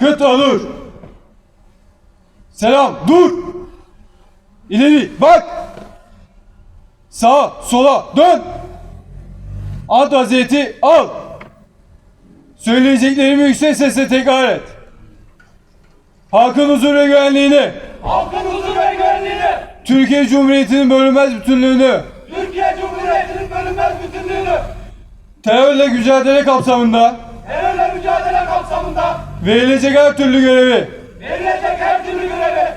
Kıt alır. Selam dur. İleri bak. Sağa sola dön. Ant vaziyeti al. Söyleyeceklerimi yüksek sesle tekrar et. Halkın huzur ve güvenliğini, Halkın huzur ve güvenliğini, Türkiye Cumhuriyeti'nin bölünmez bütünlüğünü, Türkiye Cumhuriyeti'nin bölünmez bütünlüğünü, terörle mücadele kapsamında verilecek her türlü görevi. Verilecek her türlü görevi.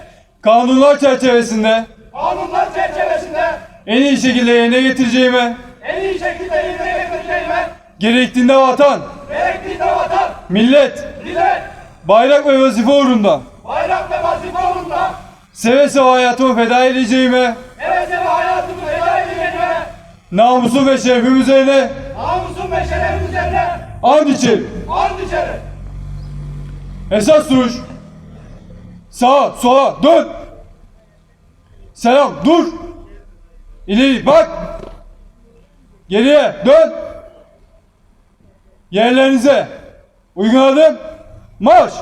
Kanunlar çerçevesinde. Kanunlar çerçevesinde. En iyi şekilde yerine getireceğime, en iyi şekilde yerine getireceğime, gerektiğinde vatan, gerektiğinde vatan, millet, millet, bayrak ve vazife uğrunda. Bayrak ve vazife uğrunda. Seve seve hayatımı feda edeceğime, seve seve hayatımı feda edeceğime, namusum ve şerefim üzerine. Namusum ve şerefim üzerine. And içerim. and içerim. Esas duruş. Sağa sola dön. Selam dur. İleri bak. Geriye dön. Yerlerinize. Uygun adım. Marş.